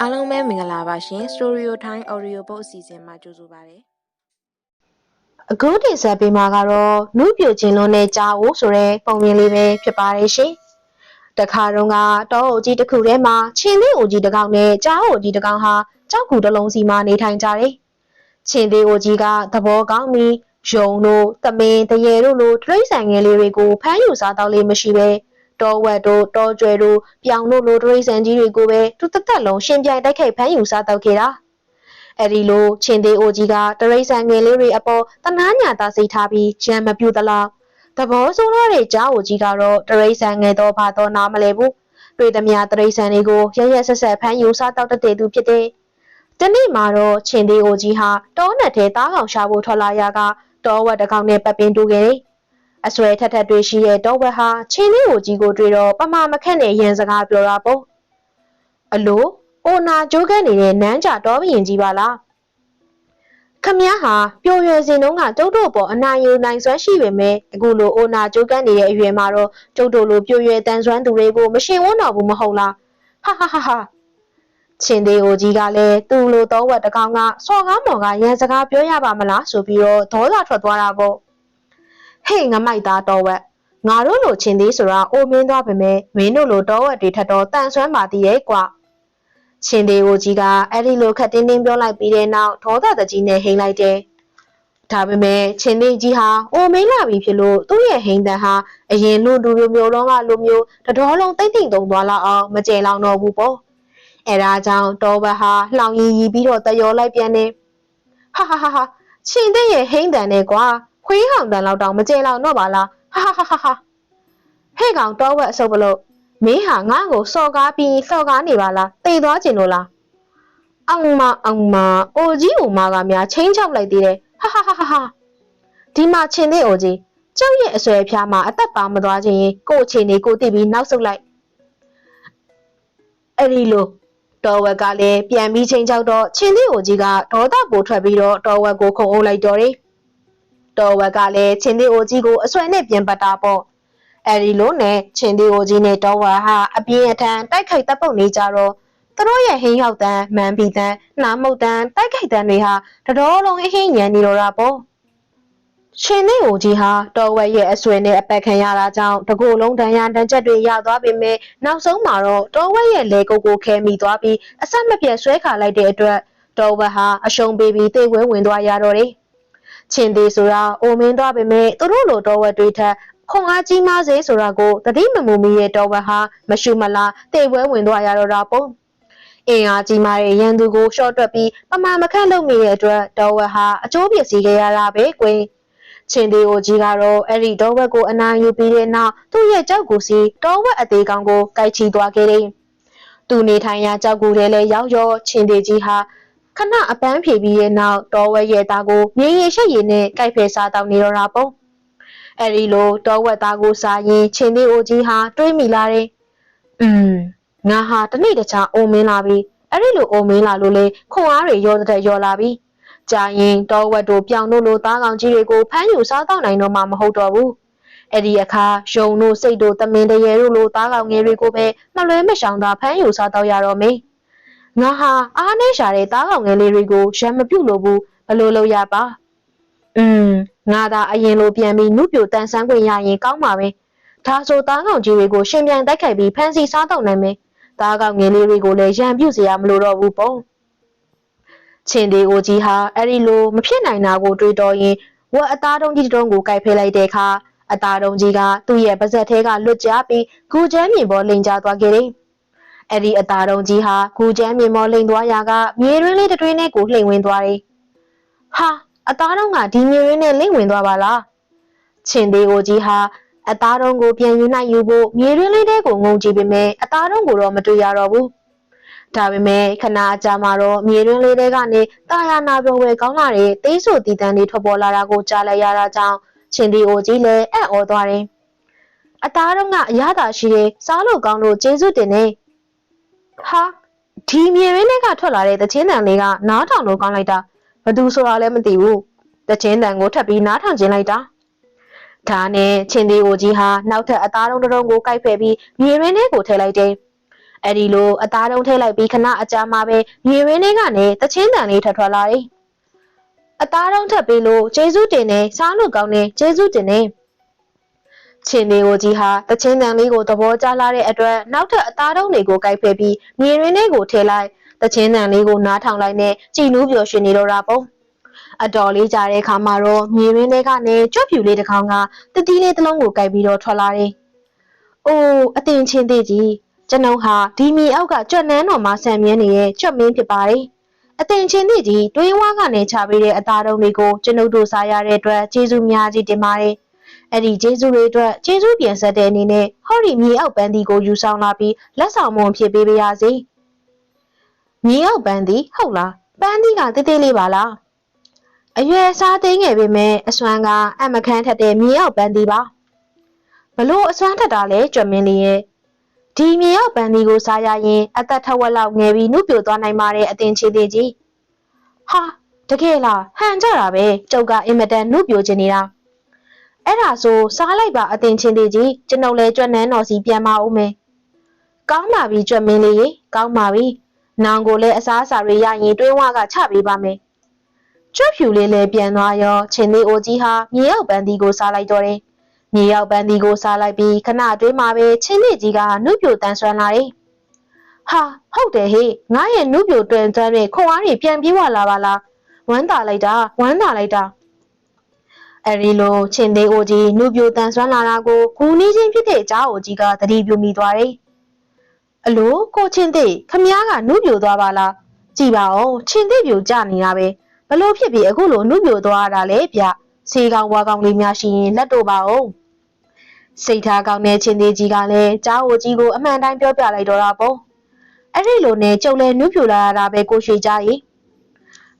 အားလုံးပဲမင်္ဂလာပါရှင် Story Time Audio Book အစီအစဉ်မှာကြိုဆိုပါရစေအခုတင်ဆက်ပေးမှာကတော့နုပြိုခြင်းလုံးနဲ့ကြာအိုးဆိုတဲ့ပုံပြင်လေးပဲဖြစ်ပါတယ်ရှင်။တခါတုန်းကတောအုပ်ကြီးတစ်ခုထဲမှာချင်းသေးအိုကြီးတစ်ကောင်နဲ့ကြာအိုကြီးတစ်ကောင်ဟာကြောက်ကူတစ်လုံးစီမှာနေထိုင်ကြတယ်။ချင်းသေးအိုကြီးကသဘောကောင်းပြီးယုံတို့တမင်တရေတို့လိုတရိတ်ဆန်ငယ်လေးတွေကိုဖမ်းယူစားတော့လေးမရှိပဲ တောဝက်တို့တောကျွဲတို့ပြောင်တို့လိုတရိတ်ဆန်ကြီးတွေကိုပဲသူတစ်သက်လုံးရှင်ပြိုင်တိုက်ခိုက်ဖမ်းယူစားတော့ခဲ့တာ။အဲ့ဒီလိုချင်းသေးအိုကြီးကတရိတ်ဆန်ငယ်လေးတွေအပေါ်တနာညာတာစိတ်ထားပြီးကြံမပြူသလားသဘောဆိုးတော့တဲ့ကြားအိုကြီးကတော့တရိတ်ဆန်ငယ်တော့ဘာတော့နားမလဲဘူးတွေ့သမျှတရိတ်ဆန်တွေကိုရရဆက်ဆက်ဖမ်းယူစားတော့တတဲ့သူဖြစ်တဲ့တနေ့မှာတော့ချင်းသေးအိုကြီးဟာတောနက်ထဲတားကောင်ရှာဖို့ထွက်လာရကတောဝက်တစ်ကောင်နဲ့ပတ်ပင်တူခဲ့တယ် အဆွဲထက်ထက်တွေ့ရှိတဲ့တောဝက်ဟာချင်းသေးအိုကြီးကိုတွေ့တော့ပမာမခက်နဲ့ရန်စကားပြောတာပေါ့အလိုအိုနာကြိုးကန်းနေတဲ့နန်းကြတော်ဘရင်ကြီးပါလားခမည်းဟာပျော်ရွယ်စဉ်တုန်းကကျုပ်တို့ပေါ်အနိုင်ယူနိုင်စွမ်းရှိပေမဲ့အခုလိုအိုနာကြိုးကန်းနေတဲ့အရွယ်မှာတော့ကျုပ်တို့လိုပျော်ရွယ်တန်ဆွမ်းသူတွေကိုမရှင်ဝန်းတော်ဘူးမဟုတ်လားဟာဟာဟာဟာချင်းသေးအိုကြီးကလည်းသူ့လိုတော့ဝက်တကောင်ကစော်ကားမော်ကရန်စကားပြောရပါမလားဆိုပြီးတော့ဒေါသထွက်သွားတာပေါ့ ဟေ့ငမိုက်သားတော့ဝက်ငါတို့လိုချင်းသေးဆိုတာအိုမင်းသွားပေမဲ့မင်းတို့လိုတော့ဝက်တွေထက်တော့တန်ဆွမ်းပါသေးရဲ့ကွာရှင်သေးကိုကြီးကအဲ့ဒီလိုခက်တင်းတင်းပြောလိုက်ပြီးတဲ့နောက်ဒေါသတကြီးနဲ့ဟိန်လိုက်တယ်။ဒါပေမဲ့ရှင်သေးကြီးဟာအိုမင်းလာပြီဖြစ်လို့သူ့ရဲ့ဟိန်တန်ဟာအရင်လူလူမျိုးမျိုးလုံးကလူမျိုးတတော်လုံးတိတ်တိမ်တုံသွားလောက်အောင်မကြဲလောင်တော့ဘူးပေါ့။အဲဒါကြောင့်တောဘတ်ဟာလှောင်ရည်ရည်ပြီးတော့တယောလိုက်ပြန်နေ။ဟာဟာဟာဟာရှင်သေးရဲ့ဟိန်တန်နဲ့ကွာ ခွေးဟောင်တန်လောက်တောင်မကြဲလောင်တော့ပါလား။ဟာဟာဟာဟာဟဲ့ကောင်တောဘတ်အစုပ်ပလို့မင်းဟာငါ့ကိုစော်ကားပြီးစော်ကားနေပါလားတိတ်သွားကျင်လို့လားအောင်မအောင်မအိုကြီးအိုမကများချင်းချောက်လိုက်သေးတယ်ဟာဟာဟာဟာဟာဒီမှာချင်းသေးအိုကြီးကျောက်ရဲ့အဆွဲဖျားမှာအသက်ပါမသွားခြင်းကို့အချင်းလေးကိုတိပြီးနောက်ဆုတ်လိုက်အဲ့ဒီလိုတော်ဝက်ကလည်းပြန်ပြီးချင်းချောက်တော့ချင်းသေးအိုကြီးကဒေါသပိုထွက်ပြီးတော့တော်ဝက်ကိုခုံအုပ်လိုက်တော်တယ် တော်ဝက်ကလည်းချင်းသေးအိုကြီးကိုအဆွဲနဲ့ပြန်ပတ်တာပေါ့အဲဒီလိုနဲ့ချင်းဒီအိုကြီးနဲ့တောဝါဟာအပြင်းအထန်တိုက်ခိုက်တပ်ပုတ်နေကြတော့သူတို့ရဲ့ဟင်းရောက်တန်းမန်ပီတန်းနှာမုတ်တန်းတိုက်ခိုက်တန်းတွေဟာတတော်လုံးအဟင်းညံနေတော့တာပေါ့ရှင်နေအိုကြီးဟာတော်ဝက်ရဲ့အဆွေနဲ့အပတ်ခံရတာကြောင့်တကူလုံးဒဏ်ရာတန်းချက်တွေရသွားပေမဲ့နောက်ဆုံးမှာတော့တော်ဝက်ရဲ့လေကုတ်ကိုခဲမိသွားပြီးအဆက်မပြတ်ဆွဲခါလိုက်တဲ့အတွက်တော်ဝက်ဟာအရှုံးပေးပြီးတိတ်ဝဲဝင်သွားရတော့တယ် ချင်းသေးဆိုတာအိုမင်းသွားပေမဲ့သူတို့လိုတော်ဝက်တွေထက်ခွန်အားကြီးမားစေဆိုတာကိုတတိမမူမီရဲ့တော်ဝက်ဟာမရှုမလားတိတ်ပွဲဝင်သွားရတော့တာပေါ့အင်အားကြီးမားတဲ့ရန်သူကိုရှော့တွက်ပြီးပမာမခန့်လုပ်နေတဲ့အတွက်တော်ဝက်ဟာအကျိုးပစ္စည်းခဲ့ရတာပဲကွယ်ချင်းဒီအိုကြီးကတော့အဲ့ဒီတော်ဝက်ကိုအနာယူပြီးတဲ့နောက်သူ့ရဲ့ကြောက်ကူစီတော်ဝက်အသေးကောင်ကိုကိုက်ချီသွားခဲ့တယ်သူနေထိုင်ရာကြောက်ကူထဲလဲရောက်ရောချင်းဒီကြီးဟာ ခဏအပန်းဖြေပြီးတဲ့နောက်တော်ဝက်ရဲ့သားကိုမြေရီရှက်ရည်နဲ့ကိုက်ဖယ်စားတောင်းနေတော့တာပေါ့အဲ့ဒီလိုတောဝက်သားကိုစားရင်ချင်းသေးအိုကြီးဟာတွေးမိလာတယ်။อืมငါဟာတနေ့တခြားအိုမင်းလာပြီ။အဲ့ဒီလိုအိုမင်းလာလို့လေခွန်အားတွေရောတဲ့ရောလာပြီ။ကြာရင်တောဝက်တို့ပြောင်တို့လိုသားကောင်ကြီးတွေကိုဖမ်းယူစားတော့နိုင်တော့မှမဟုတ်တော့ဘူး။အဲ့ဒီအခါယုံတို့စိတ်တို့တမင်တရေတို့လိုသားကောင်ငယ်တွေကိုပဲမလွဲမရှောင်သာဖမ်းယူစားတော့ရတော့မေ။ ငါဟာအားနဲ့ရှာတဲ့သားကောင်ငယ်လေးတွေကိုရံမပြုတ်လို့ဘူးဘလို့လို့ရပါอืมငါသာအရင်လိုပြန်ပြီးနုပြိုတန်ဆန်းခွင့်ရရင်ကောင်းပါပဲဒါဆိုသားကောင်ကြီးတွေကိုရှင်ပြန်တိုက်ခိုက်ပြီးဖမ်းဆီးစားတော့နိုင်မယ်သားကောင်ငယ်လေးတွေကိုလည်းရံပြုတ်စရာမလိုတော့ဘူးပုံချင်းဒီကိုကြီးဟာအဲ့ဒီလိုမဖြစ်နိုင်တာကိုတွေးတော်ရင်ဝက်အသားတုံးကြီးတုံးကိုကိုက်ဖဲလိုက်တဲ့အခါအသားတုံးကြီးကသူ့ရဲ့ပါဇက်ထဲကလွတ်ကျပြီးဂူကျဲမြေပေါ်လိန်ကျသွားခဲ့တယ် အဲ့ဒီအသားတုံးကြီးဟာဂူချမ်းမြေပေါ်လိန်သွားရာကမြေတွင်းလေးတစ်တွင်းနဲ့ကိုလှိမ့်ဝင်သွားတယ်ဟာအသားတော့ကဒီမျိုးရင်းနဲ့လိမ့်ဝင်သွားပါလားချင်းသေးကိုကြီးဟာအသားတော့ကိုပြန်ယူနိုင်ယူဖို့မြေရင်းလေးတဲကိုငုံကြည့်ပေမဲ့အသားတော့ကိုတော့မတွေ့ရတော့ဘူးဒါပေမဲ့ခဏအကြာမှာတော့မြေရင်းလေးတဲကနေတာယာနာပြောဝဲကောင်းလာတဲ့သေးဆိုတည်တန်းတွေထွက်ပေါ်လာတာကိုကြားလိုက်ရတာကြောင့်ချင်းသေးကိုကြီးလည်းအံ့ဩသွားတယ်အသားတော့ကအရသာရှိတယ်စားလို့ကောင်းလို့ကျေးဇူးတင်နေ ဟာဒီမြေရင်းလေးကထွက်လာတဲ့တချင်းတန်လေးကနားထောင်လို့ကောင်းလိုက်တာဘသူဆိုတာလည်းမသိဘူးတချင်းတန်ကိုထပ်ပြီးနားထောင်ခြင်းလိုက်တာဒါနဲ့ချင်းသေးကိုကြီးဟာနောက်ထပ်အသားတုံးတုံးကိုကိုက်ဖယ်ပြီးမြေရင်းထဲကိုထည့်လိုက်တယ်အဲ့ဒီလိုအသားတုံးထည့်လိုက်ပြီးခဏအကြာမှပဲမြေရင်းလေးကနေတချင်းတန်လေးထွက်ထွက်လာတယ်အသားတုံးထပ်ပြီးလို့ကျေးဇူးတင်နေစားလို့ကောင်းနေကျေးဇူးတင်နေ ချင်းလေးကိုကြီးဟာတချင်းတန်လေးကိုသဘောကျလာတဲ့အတွက်နောက်ထပ်အသားတုံးတွေကိုကြိုက်ဖက်ပြီးမြေရင်းလေးကိုထည့်လိုက်တချင်းတန်လေးကိုနားထောင်လိုက်နဲ့ကြည်နူးပျော်ရွှင်နေတော့တာပေါ့အတော်လေးကြာတဲ့အခါမှာတော့မြေရင်းလေးကနေကြွက်ဖြူလေးတစ်ကောင်ကတတိလေးတစ်လုံးကိုကြိုက်ပြီးတော့ထွက်လာတယ်။အိုးအတင်ချင်းသေးကြီးကျွန်ုပ်ဟာဒီမီအောက်ကကြွက်နန်းတော်မှာဆံမြန်းနေတဲ့ကြွက်မင်းဖြစ်ပါတယ်။အတင်ချင်းသေးကြီးတွေးဝါကနေချပေးတဲ့အသားတုံးတွေကိုကျွန်ုပ်တို့စားရတဲ့အတွက်ကျေးဇူးများကြီးတင်ပါတယ်။ အဲ့ဒီကျေးဇူးတွေအတွက်ကျေးဇူးပြန်ဆက်တဲ့အနေနဲ့ဟောဒီမြေအောက်ပန်းဒီကိုယူဆောင်လာပြီးလက်ဆောင်မွန်ဖြစ်ပေးပါရစေ။မြေအောက်ပန်းဒီဟုတ်လားပန်းဒီကတေးသေးလေးပါလား။အရွယ်စားသိငယ်ပေမဲ့အစွမ်းကအမခန်းထက်တဲ့မြေအောက်ပန်းဒီပါ။ဘလို့အစွမ်းထက်တာလဲကြွမင်းလေးရဲ့ဒီမြေအောက်ပန်းဒီကိုစားရရင်အသက်ထက်ဝက်လောက်ငယ်ပြီးနှုတ်ပြသွားနိုင်ပါတယ်အတင်ချေသေးကြီး။ဟာတကယ်လားဟန်ကြတာပဲကျုပ်ကအင်မတန်နှုတ်ပြခြင်းနေတာ။ အဲ့ဒါဆိုစားလိုက်ပါအတင်ချင်းသေးကြီးကျွန်ုပ်လည်းကြွနန်းတော်စီပြန်မအောင်မယ်။ကောင်းပါပြီကြွမင်းလေးရေကောင်းပါပြီ။နောင်ကိုလည်းအစားအစာတွေရရင်တွင်းဝကချပေးပါမယ်။ကြွဖြူလေးလည်းပြန်သွားရောချင်းလေးအိုကြီးဟာမြေရောက်ပန်းဒီကိုစားလိုက်တော့တယ်။မြေရောက်ပန်းဒီကိုစားလိုက်ပြီးခဏအတွင်းမှာပဲချင်းလေးကြီးကနှုတ်ပြတန်ဆွမ်းလာတယ်။ဟာဟုတ်တယ်ဟေ့ငါရဲ့နှုတ်ပြတွင်သွမ်းတဲ့ခွန်အားတွေပြန်ပြေးလာပါလား။ဝမ်းသာလိုက်တာဝမ်းသာလိုက်တာ။ အဲဒီလိုချင်းသေးအိုကြီးနှုတ်ပြတန်ဆွမ်းလာတာကိုဂူနီးချင်းဖြစ်တဲ့ကြားအိုကြီးကသတိပြုမိသွားတယ်။အလိုကိုချင်းသေးခမ ्या ကနှုတ်ပြသွားပါလား။ကြည်ပါဦးချင်းသေးပြကြနေတာပဲ။ဘလို့ဖြစ်ပြီးအခုလိုနှုတ်ပြသွားတာလဲဗျ။ဆေးကောင်ဝါကောင်လေးများရှိရင်လက်တို့ပါဦး။စိတ်ထားကောင်းတဲ့ချင်းသေးကြီးကလည်းကြားအိုကြီးကိုအမှန်တိုင်းပြောပြလိုက်တော့တာပေါ့။အဲ့ဒီလိုနဲ့ကျုပ်လည်းနှုတ်ပြလာရတာပဲကိုရွှေကြကြီး။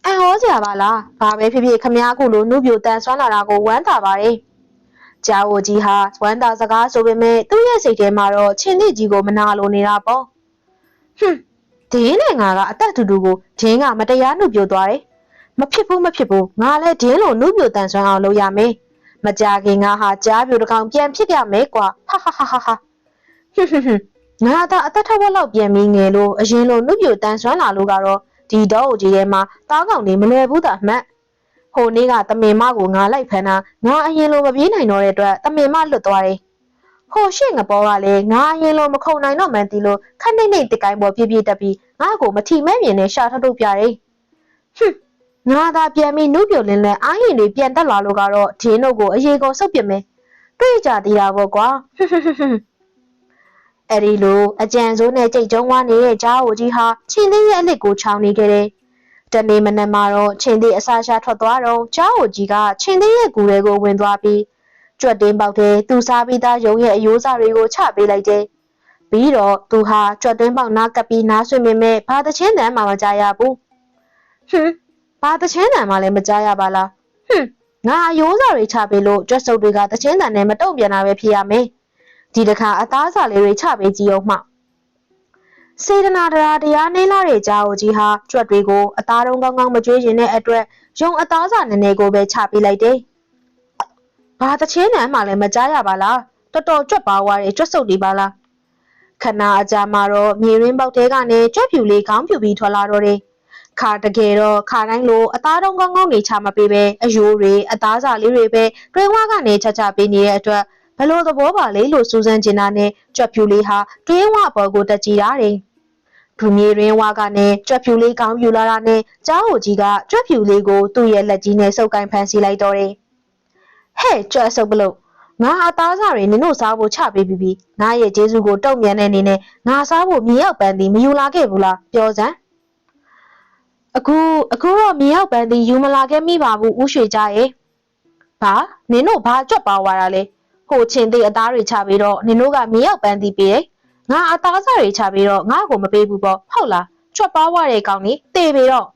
အံ့ဟောစရာပါလား။ဘာပဲဖြစ်ဖြစ်ခမ ्या ကိုလိုနှုတ်ပြတန်ဆွမ်းလာတာကိုဝမ်းသာပါတယ်။ကြားအိုကြီးဟာဝမ်းသာစကားဆိုပေမဲ့သူ့ရဲ့စိတ်ထဲမှာတော့ချင်းသေးကြီးကိုမနာလိုနေတာပေါ့။ဟွန်းဒင်းနဲ့ငါကအသက်တူတူကိုဒင်းကမတရားနှုတ်ပြသွားတယ်။မဖြစ်ဘူးမဖြစ်ဘူးငါလည်းဒင်းလိုနှုတ်ပြတန်ဆွမ်းအောင်လုပ်ရမယ်။မကြခင်ငါဟာကြားပြူတစ်ကောင်ပြန်ဖြစ်ရမယ်ကွာဟာဟာဟာဟာဟာဟွန်းဟွန်းဟွန်းငါသာအသက်ထက်ဝက်လောက်ပြန်ပြီးငယ်လို့အရင်လိုနှုတ်ပြတန်ဆွမ်းလာလို့ကတော့ ဒီတော့ကြီးထဲမှာတားကောင်တွေမလွယ်ဘူးတာမှတ်ဟိုနေ့ကတမင်မကိုငါလိုက်ဖမ်းတာငါအရင်လိုမပြေးနိုင်တော့တဲ့အတွက်တမင်မလွတ်သွားတယ်ဟိုရှင့်ငပေါ်ကလည်းငါအရင်လိုမခုံနိုင်တော့မှန်းတီလို့ခက်နေနေတကိုင်းပေါ်ပြပြတက်ပြီးငါ့ကိုမထီမဲ့မြင်နဲ့ရှာထုတ်ထုတ်ပြတယ်ဟွန်းငါသာပြန်ပြီးနှုတ်ပြလင်းလဲအာရင်တွေပြန်တက်လာလို့ကတော့ဒင်းတို့ကိုအရေးကုန်ဆုပ်ပြမယ်တွေ့ကြသေးတာပေါ့ကွာဟွန်းဟွန်းဟွန်းဟွန်း အဲ့ဒီလိုအကြံစိုးနဲ့ကြိတ်ကျုံဝါနေတဲ့ကြားအိုကြီးဟာချင်းသေးရဲ့အလစ်ကိုချောင်းနေခဲ့တယ်။တနေ့မနက်မှာတော့ချင်းသေးအစာရှာထွက်သွားတော့ကြားအိုကြီးကချင်းသေးရဲ့ကူတွေကိုဝင်သွားပြီးကြွက်တင်းပေါက်တဲ့သူစားပြီးသားရုံရဲ့အယိုးစားတွေကိုချပေးလိုက်တယ်။ပြီးတော့သူဟာကြွက်တင်းပေါက်နားကပ်ပြီးနားဆွင့်ပေမဲ့ဘာတချင်းတန်မှမကြားရဘူး။ဟွန်းဘာတချင်းတန်မှလည်းမကြားရပါလား။ဟွန်းငါအယိုးစားတွေချပေးလို့ကြွက်စုပ်တွေကတချင်းတန်နဲ့မတုံ့ပြန်တာပဲဖြစ်ရမယ်။ ဒီတစ်ခါအသားစာလေးတွေချပေးကြည့်အောင်မှစေတနာတရားတရားနေလာတဲ့ကြားအိုကြီးဟာကြွက်တွေကိုအသားတုံးကောင်းကောင်းမကြွေးရင်တဲ့အတွက်ယုံအသားစာနည်းနည်းကိုပဲချပေးလိုက်တယ်။ဘာတချင်းနံမှလည်းမကြားရပါလား။တော်တော်ကြွက်ပါွားတဲ့ကြွက်စုပ်တွေပါလား။ခဏအကြာမှာတော့မြေရင်းပေါက်တဲကနေကြွက်ဖြူလေးခေါင်းဖြူပြီးထွက်လာတော့တယ်။ခါတကယ်တော့ခါတိုင်းလိုအသားတုံးကောင်းကောင်းနေချမပေးပဲအယိုးတွေအသားစာလေးတွေပဲတွင်းဝါကနေချချပေးနေတဲ့အတွက် ဘလို့သဘောပါလေလို့စူးစမ်းကျင်တာနဲ့ကြွက်ဖြူလေးဟာတွင်းဝပေါ်ကိုတက်ကြည့်ရတယ်။ဒူမြေရင်းဝါကနဲ့ကြွက်ဖြူလေးကောင်းပြူလာတာနဲ့ကြားဟိုကြီးကကြွက်ဖြူလေးကိုသူ့ရဲ့လက်ကြီးနဲ့စုပ်ကိုင်းဖမ်းဆီးလိုက်တော့တယ်။ဟဲ့ကြွက်စုပ်ပလို့ငါအသားစားတွေနင်တို့စားဖို့ချပေးပြီးပြီငါရဲ့ကျေးဇူးကိုတုံ့ပြန်တဲ့အနေနဲ့ငါစားဖို့မြေရောက်ပန်းသည်မယူလာခဲ့ဘူးလားပြောစမ်းအခုအခုတော့မြေရောက်ပန်းသည်ယူမလာခဲ့မိပါဘူးဥရွှေကြရဲ့ဘာနင်တို့ဘာကြွက်ပါဝါတာလဲ ဟိုချင်းသေးအသားတွေချပြီးတော့နင်တို့ကမြေရောက်ပန်းသည်ပေးတယ်ငါအသားစားတွေချပြီးတော့ငါ့ကိုမပေးဘူးပေါ့ဟုတ်လားကြွက်ပါဝါတဲ့ကောင်นี่တေးပြီတော့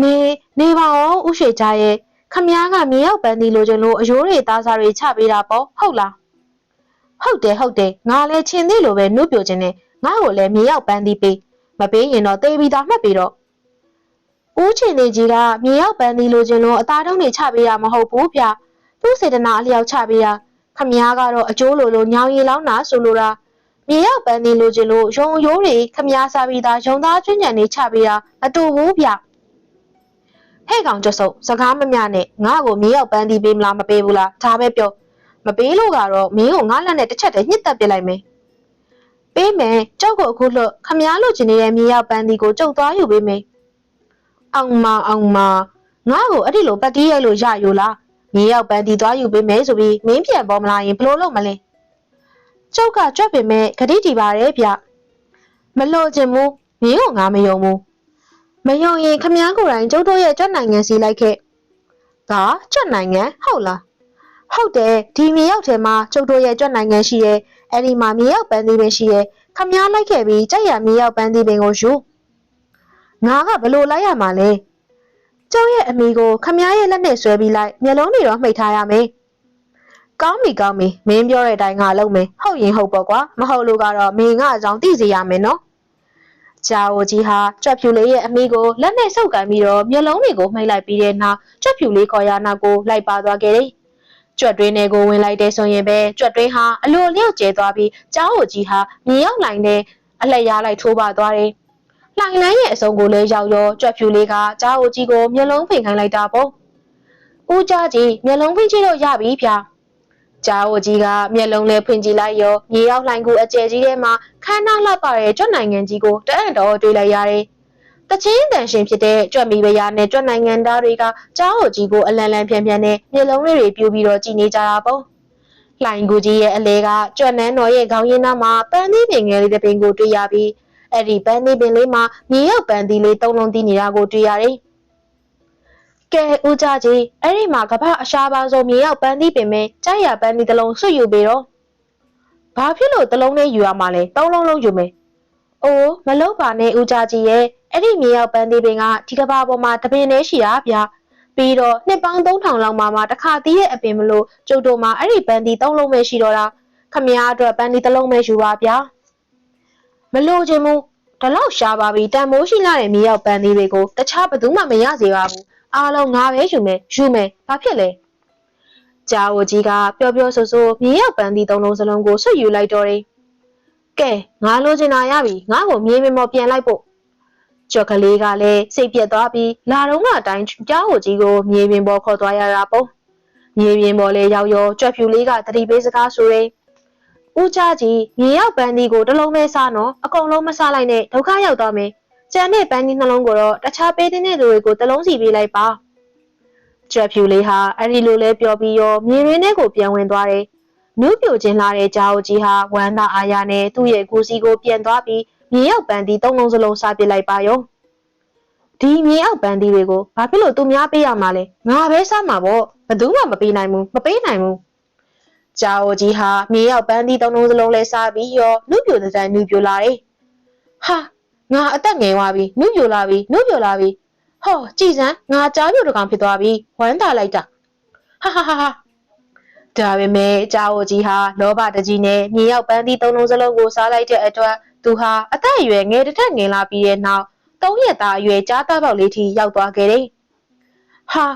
နေနေပါအောင်ဥရွှေကြရဲ့ခမားကမြေရောက်ပန်းသည်လိုချင်လို့အယိုးတွေသားစားတွေချပေးတာပေါ့ဟုတ်လားဟုတ်တယ်ဟုတ်တယ်ငါလည်းချင်းသေးလိုပဲနှုတ်ပြခြင်းနဲ့ငါ့ကိုလည်းမြေရောက်ပန်းသည်ပေးမပေးရင်တော့တေးပြီးသားမှတ်ပြီးတော့ဦးချင်းနေကြီးကမြေရောက်ပန်းသည်လိုချင်လို့အသားတုံးတွေချပေးတာမဟုတ်ဘူးဗျသူ့စေတနာအလျောက်ချပေးတာ ခမားကတော့အကျိုးလိုလိုညောင်ရီလောင်းတာဆိုလိုတာမမြေရောက်ပန်းဒီလိုချင်လို့ရုံရိုးတွေခမားစားပြီးသားရုံသားကျွညံနေချပေးတာမတူဘူးဗျဟဲ့ကောင်ကျဆုပ်စကားမမျှနဲ့ငါ့ကိုမြေရောက်ပန်းဒီပေးမလားမပေးဘူးလားဒါပဲပြောမပေးလို့ကတော့မင်းကိုငါလက်နဲ့တစ်ချက်တည်းညှစ်တက်ပစ်လိုက်မယ်ပေးမယ်ကြောက်ကိုအခုလွတ်ခမားလို့ချင်နေတဲ့မြေရောက်ပန်းဒီကိုကျုပ်သွားယူပေးမယ်အောင်မအောင်မငါ့ကိုအဲ့ဒီလိုပတ်တီးရိုက်လို့ရယူလား မြေရောက်ပန်းဒီသွားယူပေးမယ်ဆိုပြီးမင်းပြန်ပေါ်မလာရင်ဘလို့လုပ်မလဲကျုပ်ကကြွက်ပေမဲ့ဂတိတီပါတယ်ဗျမလို့ချင်ဘူးမင်းကိုငါမယုံဘူးမယုံရင်ခမားကိုယ်တိုင်ကျုပ်တို့ရဲ့ကြွက်နိုင်ငံစီလိုက်ခဲ့ဒါကြွက်နိုင်ငံဟုတ်လားဟုတ်တယ်ဒီမြေရောက်ထဲမှာကျုပ်တို့ရဲ့ကြွက်နိုင်ငံရှိရဲ့အဲ့ဒီမှာမြေရောက်ပန်းသီးပင်ရှိရဲ့ခမားလိုက်ခဲ့ပြီးကြက်ရမြေရောက်ပန်းသီးပင်ကိုယူငါကဘလို့လိုက်ရမှာလဲ ကျုပ်ရဲ့အမိကိုခမားရဲ့လက်နဲ့ဆွဲပြီးလိုက်မျက်လုံးတွေတော့မှိတ်ထားရမယ်ကောင်းပြီကောင်းပြီမင်းပြောတဲ့အတိုင်းငါလုပ်မယ်ဟုတ်ရင်ဟုတ်ပေါ့ကွာမဟုတ်လို့ကတော့မင်းကအကြောင်းသိစေရမယ်နော်ဂျာအိုကြီးဟာကြွက်ဖြူလေးရဲ့အမိကိုလက်နဲ့ဆုပ်ကန်ပြီးတော့မျက်လုံးတွေကိုမှိတ်လိုက်ပြီးတဲ့နောက်ကြွက်ဖြူလေးခေါ်ရနောက်ကိုလိုက်ပါသွားခဲ့တယ်ကြွက်တွင်းတွေကိုဝင်လိုက်တဲ့ဆိုရင်ပဲကြွက်တွင်းဟာအလိုလျော့ကျဲသွားပြီးကြားအိုကြီးဟာမြေရောက်လိုက်တဲ့အလှက်ရလိုက်ထိုးပါသွားတယ်။ လှိုင်လန်းရဲ့အစုံကိုလည်းရောက်ရောကြွက်ဖြူလေးကကြားအိုကြီးကိုမျက်လုံးဖိန်ခိုင်းလိုက်တာပေါ့။ဦးကြားကြီးမျက်လုံးဖိန်ကြည့်လို့ရပြီဗျာ။ကြားအိုကြီးကမျက်လုံးလေးဖွင့်ကြည့်လိုက်ရောမြေရောက်လှိုင်ကိုအကျယ်ကြီးထဲမှာခမ်းနားလှပတဲ့ကြွက်နိုင်ငံကြီးကိုတအံ့တော်တွေ့လိုက်ရတယ်။တချင်းတန်ရှင်ဖြစ်တဲ့ကြွက်မီပရာနဲ့ကြွက်နိုင်ငံသားတွေကကြားအိုကြီးကိုအလန်လန်ပြန်ပြန်နဲ့မျက်လုံးလေးတွေပြူပြီးတော့ကြည်နေကြတာပေါ့။လှိုင်ကူကြီးရဲ့အလဲကကြွက်နန်းတော်ရဲ့ခေါင်းရင်းသားမှာပန်းသီးပင်ငယ်လေးတစ်ပင်ကိုတွေ့ရပြီး အဲ့ဒီပန်းသီးပင်လေးမှာမြေရောက်ပန်းသီးလေးသုံးလုံးတီးနေတာကိုတွေ့ရတယ်။ကဲဦးကြကြီးအဲ့ဒီမှာကပ္ပအရှားပါဆုံးမြေရောက်ပန်းသီးပင်ပဲကြားရပန်းသီးတစ်လုံးဆွတ်ယူပြီးတော့ဘာဖြစ်လို့တစ်လုံးလေးယူရမှာလဲသုံးလုံးလုံးယူမယ်။အိုးမလုပ်ပါနဲ့ဦးကြကြီးရဲ့အဲ့ဒီမြေရောက်ပန်းသီးပင်ကဒီကဘာပေါ်မှာတပင်လေးရှိတာဗျာ။ပြီးတော့နှစ်ပေါင်း3000လောက်မှမှတစ်ခါတီးရဲ့အပင်မလို့ကျုပ်တို့မှာအဲ့ဒီပန်းတီသုံးလုံးပဲရှိတော့တာခမည်းအတွက်ပန်းတီတစ်လုံးပဲယူပါဗျာ မလို့ချင်ဘူးဒီလောက်ရှားပါပြီတန်မိုးရှိလာတဲ့မြေရောက်ပန်းတီတွေကိုတခြားဘယ်သူမှမရစေပါဘူးအားလုံးငါပဲယူမယ်ယူမယ်ဘာဖြစ်လဲဂျာဝကြီးကပျော်ပျော်ဆိုဆိုမြေရောက်ပန်းတီသုံးလုံးစလုံးကိုဆွတ်ယူလိုက်တော့တယ်ကဲငါလိုချင်တာရပြီငါ့ကိုမြေမမော်ပြန်လိုက်ဖို့ကြော်ကလေးကလည်းစိတ်ပြက်သွားပြီးလာတော့ကအတိုင်းကြားဟိုကြီးကိုမြေပြင်ပေါ်ခေါ်သွားရတာပေါ့မြေပြင်ပေါ်လဲရောက်ရောကြွက်ဖြူလေးကတတိပေးစကားဆိုရင် ဦးချကြီးမြေရောက်ပန်းဒီကိုတစ်လုံးပဲစားနော်အကုန်လုံးမစားလိုက်နဲ့ဒုက္ခရောက်သွားမယ်ကျန်တဲ့ပန်းဒီနှလုံးကိုတော့တခြားပေးတဲ့လူတွေကိုတစ်လုံးစီပေးလိုက်ပါကြွက်ဖြူလေးဟာအဲ့ဒီလိုလဲပြောပြီးရောမြေရင်းထဲကိုပြန်ဝင်သွားတယ်နုပြိုချင်းလာတဲ့ဂျာအိုကြီးဟာဝမ်းသာအားရနဲ့သူ့ရဲ့ကူစီကိုပြန်သွားပြီးမြေရောက်ပန်းတီသုံးလုံးစလုံးစားပစ်လိုက်ပါရောဒီမြေအောက်ပန်းတီတွေကိုဘာဖြစ်လို့သူများပေးရမှာလဲငါပဲစားမှာပေါ့ဘယ်သူမှမပေးနိုင်ဘူးမပေးနိုင်ဘူး ဂျာအိုကြီးဟာမြေရောက်ပန်းတီသုံးလုံးစလုံးလဲစားပြီးရောနုပြိုတဲ့တန်နုပြိုလာတယ်ဟာငါအသက်ငယ်သွားပြီနုပြိုလာပြီနုပြိုလာပြီဟောကြည်စမ်းငါကြားပြိုတကောင်ဖြစ်သွားပြီဝမ်းသာလိုက်တာဟာဟာဟာဟာဒါပေမဲ့ကြာအိုကြီးဟာလောဘတကြီးနဲ့မြေရောက်ပန်းသီးသုံးလုံးစလုံးကိုစားလိုက်တဲ့အတွက်သူဟာအသက်အရွယ်ငယ်တစ်ထက်ငယ်လာပြီးတဲ့နောက်သုံးရက်သားအရွယ်ကြားသားပေါက်လေးထိရောက်သွားခဲ့တယ်။ဟာ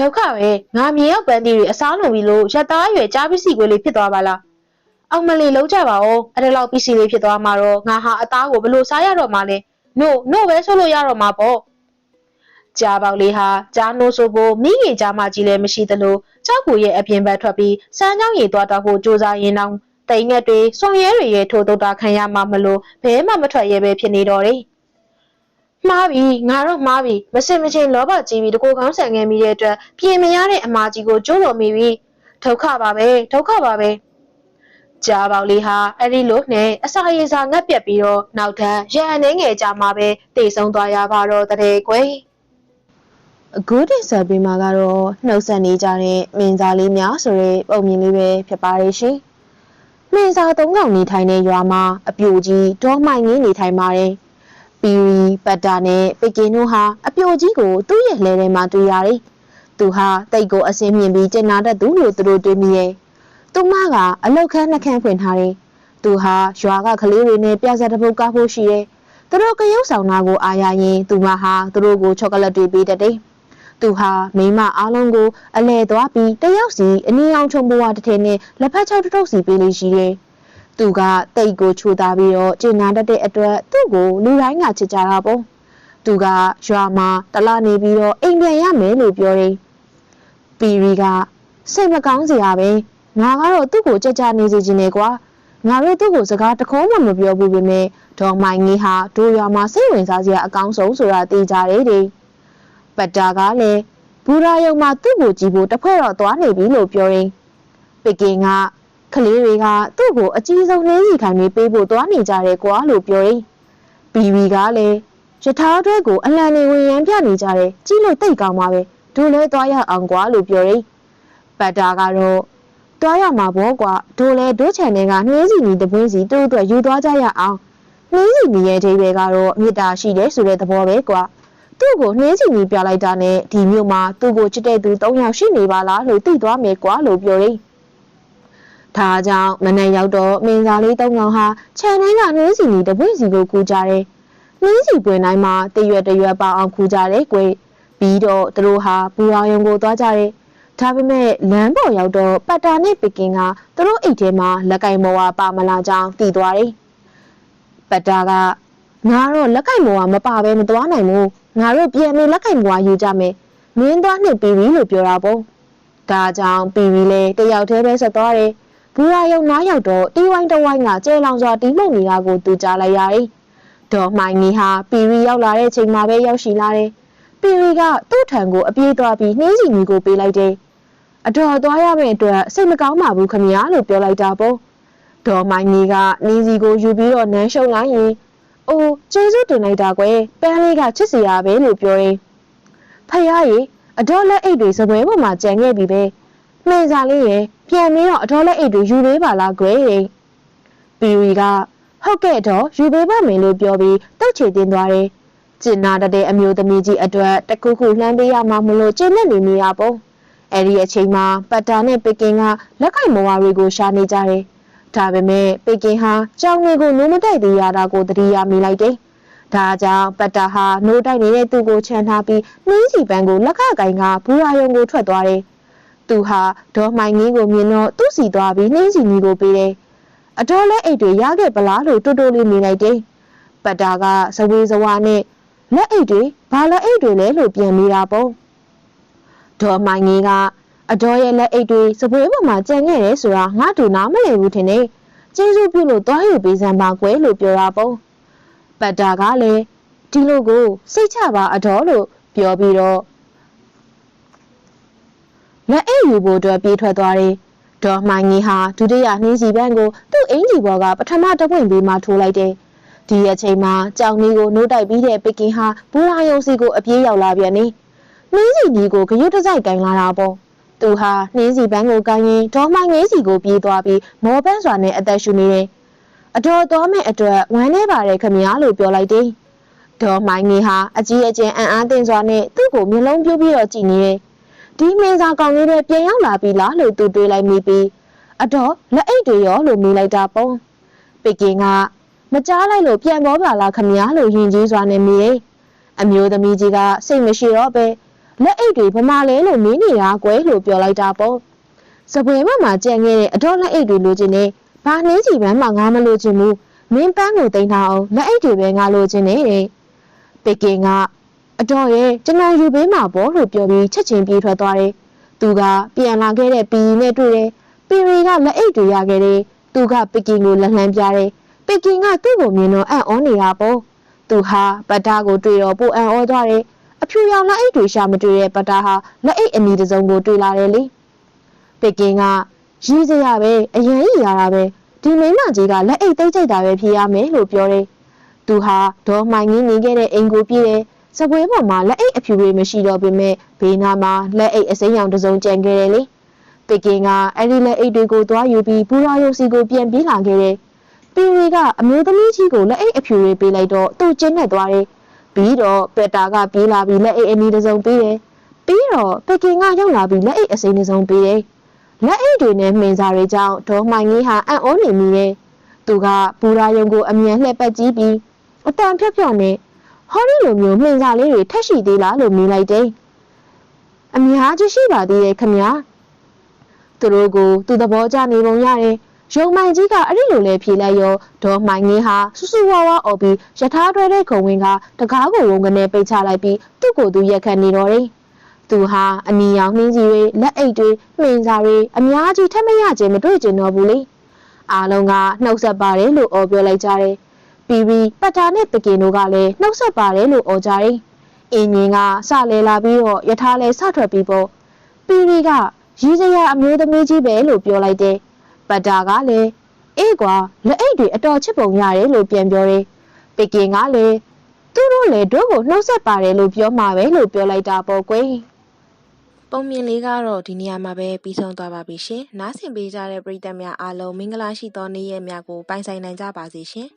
ဒုက္ခပဲငါမြေရောက်ပန်းသီးတွေအစားလုံပြီလို့ရက်သားအရွယ်ကြားပစ္စည်းခွေးလေးဖြစ်သွားပါလား။အောင်မလီလုံးကြပါဦးအဲ့ဒါလောက်ပစ္စည်းလေးဖြစ်သွားမှာတော့ငါဟာအသားကိုဘယ်လိုစားရတော့မှလဲ။ no no ပဲဆိုလို့ရတော့မှာပေါ့။ကြားပေါက်လေးဟာကြားနိုးဆိုဖို့မိခင်ကြားမကြီးလည်းမရှိသလိုကြောက်ကူရဲ့အပြင်ဘက်ထွက်ပြီးစမ်းချောင်းရည်သွားတော့ဖို့စူးစမ်းရင်းတော့တိမ်ငက်တွေစွန်ရဲတွေရဲ့ထိုးတုတ်တာခံရမှမလို့ဘဲမှမထွက်ရဲပဲဖြစ်နေတော့တယ်။ မှားပြီငါတော့မှားပြီမစင်မချင်းလောဘကြီးပြီးတကိုကောင်းဆန်ခဲ့မိတဲ့အတွက်ပြင်မရတဲ့အမာကြီးကိုကျိုးတော်မိပြီဒုက္ခပါပဲဒုက္ခပါပဲကြာပေါက်လေးဟာအဲ့ဒီလိုနဲ့အစာရေစာငတ်ပြက်ပြီးတော့နောက်ထပ်ရန်အနေငယ်ကြာမှပဲတိတ်ဆုံးသွားရပါတော့တဲ့ကွယ်အခုတင်ဆက်ပေးမှာကတော့နှုတ်ဆက်နေကြတဲ့မင်းသားလေးများဆိုတဲ့ပုံမြင်လေးပဲဖြစ်ပါရဲ့ရှင်။မင်းသားသုံးကောင်နေထိုင်တဲ့ရွာမှာအပြိုကြီးဒေါမိုင်ငင်းနေထိုင်ပါတယ်။ ပီရီပတ်တာနဲ့ပကင်တို့ဟာအပြိုကြီးကိုသူ့ရဲ့လဲထဲမှာတွေ့ရတယ်။သူဟာတိတ်ကိုအစင်းမြင်ပြီးကျင်နာတတ်သူလို့သူတို့တွေးမိရဲ့။သူမကအလောက်ခန်းနှခမ်းဖွင့်ထားတယ်။သူဟာရွာကကလေးတွေနဲ့ပြဿနာတစ်ပုတ်ကားဖို့ရှိတယ်။သူတို့ကရုပ်ဆောင်တာကိုအားရရင်သူမဟာသူတို့ကိုချောကလက်တွေပေးတတ်တယ်။သူဟာမိမအားလုံးကိုအလဲသွားပြီးတယောက်စီအနည်းအောင်ချုံဘဝတစ်ထည်နဲ့လက်ဖက်ချောက်တစ်ထုပ်စီပေးလို့ရှိတယ်။ သူသူကတိတ်ကိုချိုးသားပြီးတော့ကျင်နာတတ်တဲ့အတွက်သူ့ကိုလူတိုင်းကချစ်ကြတာပေါ့သူကရွာမှာတလနေပြီးတော့အိမ်ပြန်ရမယ်လို့ပြောတယ်ပီရီကစိတ်မကောင်းစရာပဲငါကတော့သူ့ကိုကြက်ကြနေစေချင်တယ်ကွာငါတို့သူ့ကိုစကားတခုံးမှမပြောဘူးပေမဲ့ဒေါ်မိုင်ကြီးဟာဒိုရွာမှာစိတ်ဝင်စားစရာအကောင်းဆုံးဆိုတာသိကြတယ်တဲ့ပတ်တာကလည်းဘူရာယုံမှာသူ့ကိုကြည့်ဖို့တစ်ဖွဲ့တော့သွားနေပြီလို့ပြောရင်ပကင်က ကလေးတွေကသူ့ကိုအကြီးဆုံးနှင်းစီခံနေပေးဖို့သွားနေကြတယ်ကွာလို့ပြောရင်ဘီဘီကလည်းရထားအတွဲကိုအလံနေဝင်ရန်ပြနေကြတယ်ကြည့်လို့တိတ်ကောင်းပါပဲဒိုလဲသွားရအောင်ကွာလို့ပြောရင်ပတ်တာကတော့သွားရမှာပေါ့ကွာဒိုလဲဒိုးချန်တဲ့ကနှင်းစီမီတပွင်းစီသူ့အတွက်ယူသွားကြရအောင်နှင်းစီမီရဲ့အဓိပ္ပာယ်ကတော့မေတ္တာရှိတယ်ဆိုတဲ့သဘောပဲကွာသူ့ကိုနှင်းစီမီပြလိုက်တာနဲ့ဒီမြို့မှာသူ့ကိုချစ်တဲ့သူ၃ယောက်ရှိနေပါလားလို့သိသွားမယ်ကွာလို့ပြောရင် ဒါကြောင့်မနေ့ရောက်တော့မင်းသားလေး၃ယောက်ဟာခြံထဲကနှင်းစီမီတပွင့်စီကိုကူကြတယ်နှင်းစီပွင့်တိုင်းမှာတရွက်တရွက်ပေါအောင်ကူကြတယ်ကွပြီးတော့သူတို့ဟာပူအောင်ရုံကိုသွားကြတယ်ဒါပေမဲ့လမ်းပေါ်ရောက်တော့ပတ်တာနဲ့ပကင်ကသူတို့အိတ်ထဲမှာလက်ကင်မော်ဝါပါမလာကြောင်းတည်သွားတယ်။ပတ်တာကငါတော့လက်ကင်မော်ဝါမပါဘဲမသွားနိုင်ဘူး။ငါတို့ပြန်ပြီးလက်ကင်မော်ဝါယူကြမယ်။မင်းသွားနှစ်ပြီးပြီလို့ပြောတာပေါ့။ဒါကြောင့်ပြီးပြီလေတယောက်တည်းပဲဆက်သွားတယ်။ ဘူရာယုံနားရောက်တော့တီးဝိုင်းတဝိုင်းကကျဲလောင်စွာတီးမှုတ်နေတာကိုသူကြားလိုက်ရတယ်။ဒေါ်မိုင်ကြီးဟာပီရီရောက်လာတဲ့ချိန်မှာပဲရောက်ရှိလာတယ်။ပီရီကသူ့ထံကိုအပြေးသွားပြီးနှင်းစီကြီးကိုပေးလိုက်တယ်။အတော်သွားရမယ့်အတွက်စိတ်မကောင်းပါဘူးခမညာလို့ပြောလိုက်တာပေါ့ဒေါ်မိုင်ကြီးကနင်းစီကိုယူပြီးတော့နန်းရှုံလိုက်ရင်အိုးကျေးဇူးတင်လိုက်တာကွယ်ပန်းလေးကချစ်စရာပဲလို့ပြောရင်ဖယားကြီးအတော်လက်အိတ်တွေစပွဲပေါ်မှာကြံခဲ့ပြီပဲ မှန်စာလေးရဲ့ပြန်ပြီးတော့အတော်လက်အိတ်တွေယူပေးပါလားကွယ်ပီရီကဟုတ်ကဲ့တော့ယူပေးပါမယ်လို့ပြောပြီးတုတ်ချေတင်သွားတယ်ကျင်နာတဲ့အမျိုးသမီးကြီးအတွက်တခုခုလှမ်းပေးရမှာမလို့ကျင့်နေနေနေရပေါ့အဲ့ဒီအချိန်မှာပတ်တာနဲ့ပကင်ကလက်ခိုင်မဝါတွေကိုရှာနေကြတယ်။ဒါပေမဲ့ပကင်ဟာကြောင်တွေကိုနိုးမတိုက်သေးရတာကိုသတိရမိလိုက်တယ်။ဒါကြောင့်ပတ်တာဟာနိုးတိုက်နေတဲ့သူ့ကိုချန်ထားပြီးနှင်းစီပန်းကိုလက်ကကိုင်ကဘူရာယုံကိုထွက်သွားတယ်။ သူဟာဒေါ်မိုင်ငင်းကိုမြင်တော့သူ့စီသွားပြီးနှင်းစီကြီးကိုပေးတယ်။အတော်လဲအိတ်တွေရခဲ့ပလားလို့တူတူလေးမြင်လိုက်တယ်။ပတ်တာကဇဝေဇဝါနဲ့လက်အိတ်တွေဘာလက်အိတ်တွေလဲလို့ပြန်မိတာပေါ့။ဒေါ်မိုင်ကြီးကအတော်ရဲ့လက်အိတ်တွေစပွဲပေါ်မှာကြံခဲ့တယ်ဆိုတာငါတို့နားမလည်ဘူးထင်တယ်။ကျေးဇူးပြုလို့သွားယူပေးစမ်းပါကွယ်လို့ပြောတာပေါ့။ပတ်တာကလည်းဒီလိုကိုစိတ်ချပါအတော်လို့ပြောပြီးတော့ လက်အိတ်ယူဖို့အတွက်ပြေးထွက်သွားတယ်။ဒေါ်မိုင်ကြီးဟာဒုတိယနှင်းစီပန်းကိုသူ့အင်ဂျီဘော်ကပထမတပွင့်ပေးမှထိုးလိုက်တယ်။ဒီအချိန်မှာကြောင်ကြီးကိုနှိုးတိုက်ပြီးတဲ့ပကင်ဟာဘူရာယုံစီကိုအပြေးရောက်လာပြန်နေ။နှင်းစီကြီးကိုဂရုတစိုက်ကင်လာတာပေါ့။သူဟာနှင်းစီပန်းကိုကင်ရင်ဒေါ်မိုင်ငယ်စီကိုပြေးသွားပြီးမော်ပန်းစွာနဲ့အသက်ရှူနေတယ်။အတော်တော်မဲ့အတွက်ဝမ်းနေပါတယ်ခမညာလို့ပြောလိုက်တယ်။ဒေါ်မိုင်ငယ်ဟာအကြီးအကျယ်အံ့အားသင့်စွာနဲ့သူ့ကိုမျက်လုံးပြိုးပြီးတော့ကြည့်နေတယ်။ ဒီမင်းသားကောင်လေးတွေပြန်ရောက်လာပြီလားလို့သူတွေးလိုက်မိပြီးအတော်လက်အိတ်တွေရောလို့မိလိုက်တာပေါ့။ပကင်ကမကြားလိုက်လို့ပြန်ပေါ်ပါလားခမညာလို့ယဉ်ကျေးစွာနဲ့မိတယ်။အမျိုးသမီးကြီးကစိတ်မရှိတော့ပဲလက်အိတ်တွေဗမာလဲလို့မင်းနေတာကွယ်လို့ပြောလိုက်တာပေါ့စပွဲဘက်မှာကြံခဲ့တဲ့အတော်လက်အိတ်တွေလိုချင်နေဘာနှင်းစီပန်းမှငါမလိုချင်ဘူးမင်းပန်းကိုတင်ထားအောင်လက်အိတ်တွေပဲငါလိုချင်နေတဲ့ပကင်က အတော်ရဲ့ကျွန်တော်ယူပေးမှာပေါ့လို့ပြောပြီးချက်ချင်းပြေးထွက်သွားတယ်သူကပြန်လာခဲ့တဲ့ပီနဲ့တွေ့တယ်ပီရီကလက်အိတ်တွေရခဲ့တယ်သူကပကင်ကိုလက်လှမ်းပြတယ်ပကင်ကသူ့ကိုမြင်တော့အံ့ဩနေတာပေါ့သူဟာဗတ်တာကိုတွေ့တော့ပိုအံ့ဩသွားတယ်အဖြူရောင်လက်အိတ်တွေရှာမတွေ့တဲ့ပတာဟာလက်အိတ်အနီတစ်စုံကိုတွေ့လာတယ်လေပကင်ကရီးစရာပဲအရင်ကြီးရတာပဲဒီမိမကြီးကလက်အိတ်တိတ်ကြိုက်တာပဲဖြေရမယ်လို့ပြောတယ်သူဟာဒေါ်မိုင်ငင်းနေခဲ့တဲ့အိမ်ကိုပြေးတယ် စပွဲပေါ်မှာလက်အိတ်အဖြူတွေမရှိတော့ပေမဲ့ဘေးနားမှာလက်အိတ်အစိမ်းရောင်တစ်စုံကျန်ခဲ့တယ်လေပကင်ကအဲ့ဒီလက်အိတ်တွေကိုသွားယူပြီးဘူရာယုံစီကိုပြန်ပြေးလာခဲ့တယ်ပီရီကအမျိုးသမီးကြီးကိုလက်အိတ်အဖြူတွေပေးလိုက်တော့သူ့ကျင်းနဲ့သွားတယ်ပြီးတော့ပက်တာကပြေးလာပြီးလက်အိတ်အနီးတစ်စုံပေးတယ်ပြီးတော့ပကင်ကရောက်လာပြီးလက်အိတ်အစိမ်းတစ်စုံပေးတယ်လက်အိတ်တွေနဲ့မှင်စာတွေကြောင့်ဒေါ်မိုင်ကြီးဟာအံ့ဩနေမိတယ်သူကပူရာယုံကိုအမြန်လှည့်ပတ်ကြည့်ပြီးအတန်ဖြော့ဖြော့နဲ့ ဟောဒီလိုမျိုးမှင်စာလေးတွေထက်ရှိသေးလားလို့မြင်လိုက်တယ်အများကြီးရှိပါသေးရဲ့ခမညာသူတို့ကိုသူသဘောကျနေပုံရတယ်ရုံမိုင်ကြီးကအဲ့ဒီလိုလဲဖြေလိုက်ရောဒေါ်မိုင်ငင်းဟာဆူဆူဝါဝါအော်ပြီးယထာတွဲတဲ့ခုံဝင်းကတကားကိုဝုန်းကနေပိတ်ချလိုက်ပြီးသူ့ကိုယ်သူရက်ခတ်နေတော့တယ်သူဟာအနီရောင်နှင်းကြီးတွေလက်အိတ်တွေမှင်စာတွေအများကြီးထက်မရခြင်းမတွေ့ကျင်တော့ဘူးလေအားလုံးကနှုတ်ဆက်ပါတယ်လို့အော်ပြောလိုက်ကြတယ် ပီပီပတ်တာနဲ့တကင်တို့ကလည်းနှုတ်ဆက်ပါတယ်လို့အော်ကြတယ်အင်းမြင်ကစလဲလာပြီးတော့ယထာလဲစထွက်ပြီးပေါ့ပီပီကရီးစရာအမျိုးသမီးကြီးပဲလို့ပြောလိုက်တယ်ပတ်တာကလည်းအေးကွာလက်အိတ်တွေအတော်ချစ်ပုံရတယ်လို့ပြန်ပြောတယ်ပကင်ကလည်းသူတို့လည်းတို့ကိုနှုတ်ဆက်ပါတယ်လို့ပြောမှာပဲလို့ပြောလိုက်တာပေါ့ကွယ်ပုံမြင်လေးကတော့ဒီနေရာမှာပဲပြီးဆုံးသွားပါပြီရှင်နားဆင်ပေးကြတဲ့ပရိသတ်များအားလုံးမင်္ဂလာရှိသောနေ့ရက်များကိုပိုင်ဆိုင်နိုင်ကြပါစေရှင်